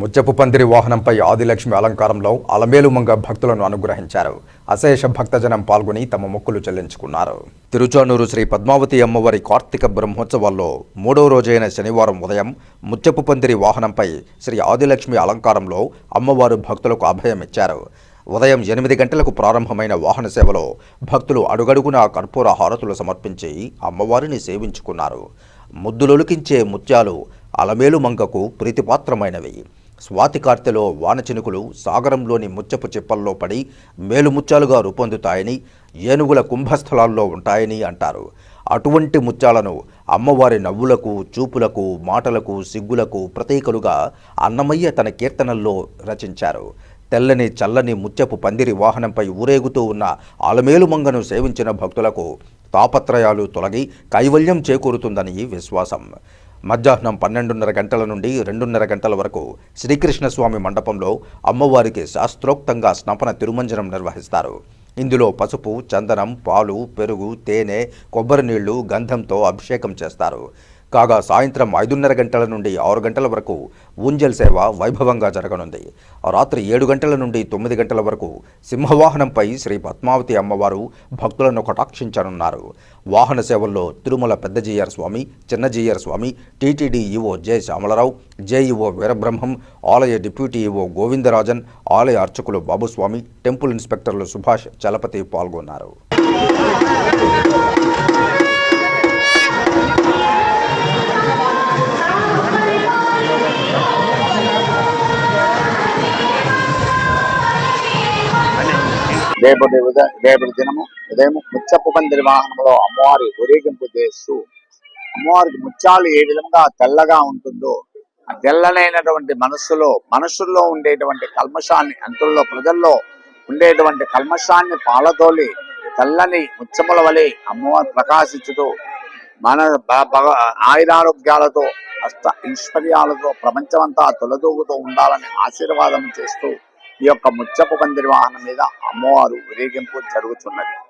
ముచ్చపు పందిరి వాహనంపై ఆదిలక్ష్మి అలంకారంలో అలమేలుమంగ భక్తులను అనుగ్రహించారు. అశేష భక్తజనం పాల్గొని తమ మొక్కులు చెల్లించుకున్నారు. తిరుచానూరు శ్రీ పద్మావతి అమ్మవారి కార్తీక బ్రహ్మోత్సవాల్లో మూడో రోజైన శనివారం ఉదయం ముచ్చపు పందిరి వాహనంపై శ్రీ ఆదిలక్ష్మి అలంకారంలో అమ్మవారు భక్తులకు అభయమిచ్చారు ఉదయం ఎనిమిది గంటలకు ప్రారంభమైన వాహన సేవలో భక్తులు అడుగడుగునా కర్పూర హారతులు సమర్పించి అమ్మవారిని సేవించుకున్నారు. ముద్దులొలికించే ముత్యాలు అలమేలు మంగకు ప్రీతిపాత్రమైనవి. స్వాతి కార్తెలో వానచినుకులు సాగరంలోని ముచ్చపు చిప్పల్లో పడి మేలుముత్యాలుగా రూపొందుతాయని ఏనుగుల కుంభస్థలాల్లో ఉంటాయని అంటారు. అటువంటి ముత్యాలను అమ్మవారి నవ్వులకు చూపులకు మాటలకు సిగ్గులకు ప్రతీకలుగా అన్నమయ్య తన కీర్తనల్లో రచించారు. తెల్లని చల్లని ముత్యపు పందిరి వాహనంపై ఊరేగుతూ ఉన్న ఆలమేలు మంగను సేవించిన భక్తులకు తాపత్రయాలు తొలగి కైవల్యం చేకూరుతుందని విశ్వాసం. మధ్యాహ్నం పన్నెండున్నర గంటల నుండి రెండున్నర గంటల వరకు శ్రీకృష్ణస్వామి మండపంలో అమ్మవారికి శాస్త్రోక్తంగా స్నపన తిరుమంజనం నిర్వహిస్తారు. ఇందులో పసుపు చందనం పాలు పెరుగు తేనె కొబ్బరి నీళ్ళు గంధంతో అభిషేకం చేస్తారు. కాగా సాయంత్రం ఐదున్నర గంటల నుండి ఆరు గంటల వరకు ఊంజల్ సేవ వైభవంగా జరగనుంది. రాత్రి ఏడు గంటల నుండి తొమ్మిది గంటల వరకు సింహవాహనంపై శ్రీ పద్మావతి అమ్మవారు భక్తులను కటాక్షించనున్నారు. వాహన సేవల్లో Tirumala Peddajeeyar Swamy Chinnajeeyar Swamy TTD EO J Syamalarao JEO Veerabrahmam ఆలయ డిప్యూటీ ఈవో గోవిందరాజన్ ఆలయ అర్చకులు బాబుస్వామి టెంపుల్ ఇన్స్పెక్టర్లు సుభాష్ చలపతి పాల్గొన్నారు. రేపటి ఉదయం రేపటి దినము ఉదయం ముచ్చప్పు పందిరి వాహనంలో అమ్మవారి ఊరేగింపు చేస్తూ అమ్మవారికి ముత్యాలు ఏ విధంగా తెల్లగా ఉంటుందో ఆ తెల్లనైనటువంటి మనస్సులో మనుషుల్లో ఉండేటువంటి కల్మషాన్ని అంతుల్లో ప్రజల్లో ఉండేటువంటి కల్మషాన్ని పాలతోలి తెల్లని ముచ్చముల వలె అమ్మవారు ప్రకాశించుతూ మన భగ- ఆయురారోగ్యాలతో అష్ట ఐశ్వర్యాలతో ప్రపంచమంతా తొలదూగుతూ ఉండాలని ఆశీర్వాదం చేస్తూ ఈ యొక్క ముచ్చపు పందిరి వాహనం మీద అమ్మవారు ఊరేగింపు జరుగుతున్నది.